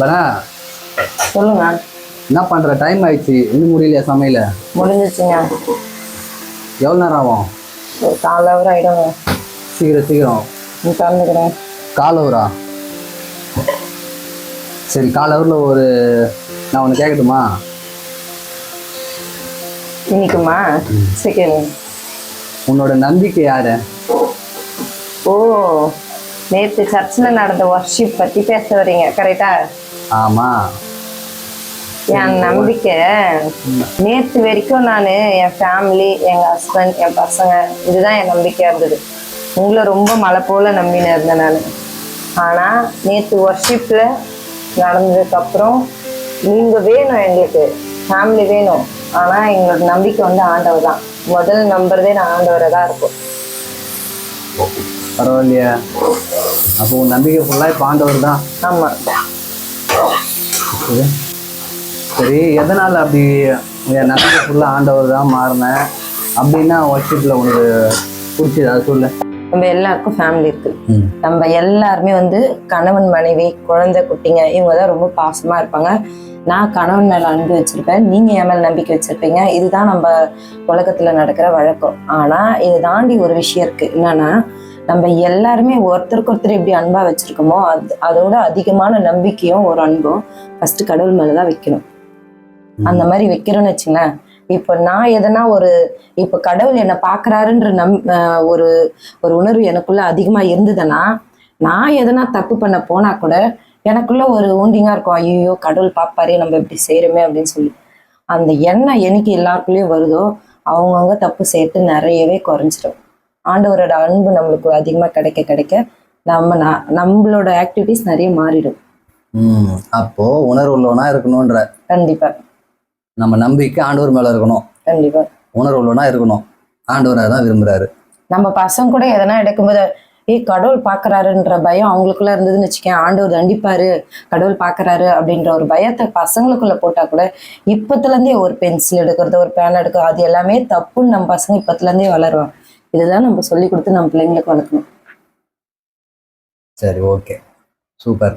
பனா சொல்லுங்க. என்ன பண்ற? டைம் ஆயிடுச்சு. இன்னும் முடியலையா சமையல? முடிஞ்சிச்சுங்க. எவ்வளோ நேரம் ஆகும்? கால் ஹவர் ஆயிடுங்க. சீக்கிரம் சீக்கிரம். நீ திறந்துக்கிறேன். கால் ஹவரா சரி கால் ஹவரில் ஒரு நான் ஒன்று கேட்கட்டுமா இன்னைக்குமா சீக்கிரம். உன்னோட நம்பிக்கை யாரு? ஓ நேற்று சர்ச்சில் நடந்த ஒர்ஷிப் பற்றி பேச வரீங்க கரெக்டா ஆமாம் என் நம்பிக்கை. நேற்று வரைக்கும் நான் என் ஃபேமிலி எங்கள் ஹஸ்பண்ட் என் பசங்க இதுதான் என் நம்பிக்கையாக இருந்தது. உங்களை ரொம்ப மலை போல நம்பினு இருந்தேன் நான். ஆனால் நேற்று ஒர்ஷிப்பில் நடந்ததுக்கப்புறம் நீங்கள் வேணும் எங்களுக்கு. ஃபேமிலி வேணும். ஆனால் எங்களோட நம்பிக்கை வந்து ஆண்டவர் தான் முதல் நம்புறதே நான் ஆண்டவரை தான் இருக்கும் பரவாயில்லையா. அப்போ நம்பிக்கை ஃபுல்லாக இப்போ ஆண்டவர் தான் ஆமாம் சரி. சரி எதனால் அப்படி என் நம்பிக்கை ஃபுல்லாக ஆண்டவர் தான் மாறினேன் அப்படின்னா ஒர்ஷிப்பில் உனக்கு பிடிச்சது? அதை சொல்லு. நம்ம எல்லாருக்கும் ஃபேமிலி இருக்கு. நம்ம எல்லாருமே வந்து கணவன் மனைவி குழந்தை குட்டிங்க இவங்க தான் ரொம்ப பாசமா இருப்பாங்க. நான் கணவன் மேல அன்பு வச்சிருப்பேன். நீங்க என் மேல நம்பிக்கை வச்சிருப்பீங்க. இதுதான் நம்ம உலகத்துல நடக்கிற வழக்கம். ஆனா இதை தாண்டி ஒரு விஷயம் இருக்கு. என்னன்னா நம்ம எல்லாருமே ஒருத்தருக்கு ஒருத்தர் எப்படி அன்பா வச்சிருக்கோமோ அது அதோட அதிகமான நம்பிக்கையும் ஒரு அன்பும் ஃபர்ஸ்ட் கடவுள் மேலதான் வைக்கணும். அந்த மாதிரி வைக்கிறோம்னு வச்சுங்களேன். இப்போ நான் எதனா ஒரு இப்போ கடவுள் என்னை பார்க்கறாருன்ற நம் ஒரு ஒரு உணர்வு எனக்குள்ள அதிகமா இருந்ததுன்னா நான் எதனா தப்பு பண்ண போனா கூட எனக்குள்ள ஒரு ஊண்டிங்கா இருக்கும். ஐயோ கடவுள் பார்ப்பாரே நம்ம இப்படி செய்யறோமே அப்படின்னு சொல்லி. அந்த எண்ணம் என்னைக்கு எல்லாருக்குள்ளேயும் வருதோ அவங்கவுங்க தப்பு செய்யறது நிறையவே குறைஞ்சிரும். ஆண்டவரோட அன்பு நம்மளுக்கு அதிகமா கிடைக்க கிடைக்க நம்ம நம்மளோட ஆக்டிவிட்டிஸ் நிறைய மாறிடும். ம் அப்போ உணர்வு உள்ளவனா இருக்கணுன்ற கண்டிப்பா. நம்ம நம்பிக்கை ஆண்டவர் மேல இருக்கணும். கண்டிப்பா. உணர்வு உள்ளவனா இருக்கணும். ஆண்டவர் தான் விரும்புறாரு. நம்ம பசங்க கூட எதனா எடுக்கும்போது ஏய் கடவுள் பார்க்கறாருன்ற பயம் அவங்களுக்குள்ள இருந்ததுன்னு வச்சுக்கேன் ஆண்டவர் தண்டிப்பாரு கடவுள் பார்க்கறாரு அப்படின்ற ஒரு பயத்தை பசங்களுக்குள்ள போட்டா கூட இப்பத்துல இருந்தே ஒரு பென்சில் எடுக்கிறது ஒரு பேன் எடுக்கிறது அது எல்லாமே தப்புன்னு நம்ம பசங்க இப்பத்துல இருந்தே வளருவாங்க. இதுதான் நம்ம சொல்லி கொடுத்து நம்ம பிள்ளைங்களுக்கு வளர்க்கணும். சரி ஓகே. சூப்பர்.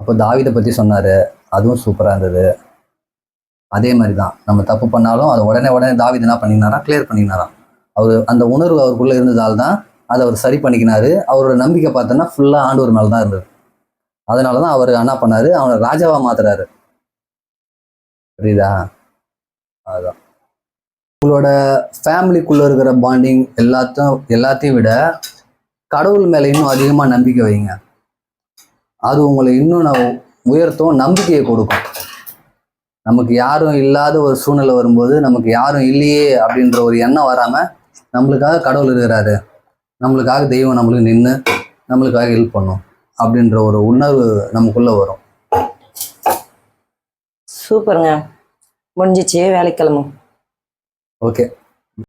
அப்போ தாவிதை பற்றி சொன்னார். அதுவும் சூப்பராக இருந்தது. அதே மாதிரி தான் நம்ம தப்பு பண்ணாலும் அதை உடனே உடனே தாவித என்ன பண்ணினாரா? கிளியர் பண்ணினாராம். அவர் அந்த உணர்வு அவருக்குள்ளே இருந்ததால் தான் அதை அவர் சரி பண்ணிக்கினாரு. அவரோட நம்பிக்கை பார்த்தோன்னா ஃபுல்லாக ஆண்டவர் மேலே தான் இருந்தது. அதனால தான் அவர் என்ன பண்ணார்? அவனை ராஜாவாக மாத்துறாரு. புரியுதா? அதுதான் உங்களோட ஃபேமிலிக்குள்ளே இருக்கிற பாண்டிங் எல்லாத்தையும் எல்லாத்தையும் விட கடவுள் மேலே இன்னும் அதிகமாக நம்பிக்கை வைங்க. அது உங்களை இன்னும் நான் உயர்த்தும் நம்பிக்கையை கொடுக்கும். நமக்கு யாரும் இல்லாத ஒரு சூழ்நிலை வரும்போது நமக்கு யாரும் இல்லையே அப்படின்ற ஒரு எண்ணம் வராமல் நம்மளுக்காக கடவுள் இருக்கிறாரு. நம்மளுக்காக தெய்வம் நம்மளுக்கு நின்று நம்மளுக்காக ஹெல்ப் பண்ணும் அப்படின்ற ஒரு உணர்வு நமக்குள்ள வரும். சூப்பருங்க. முடிஞ்சிச்சு. வேலைக்கிழமை ஓகே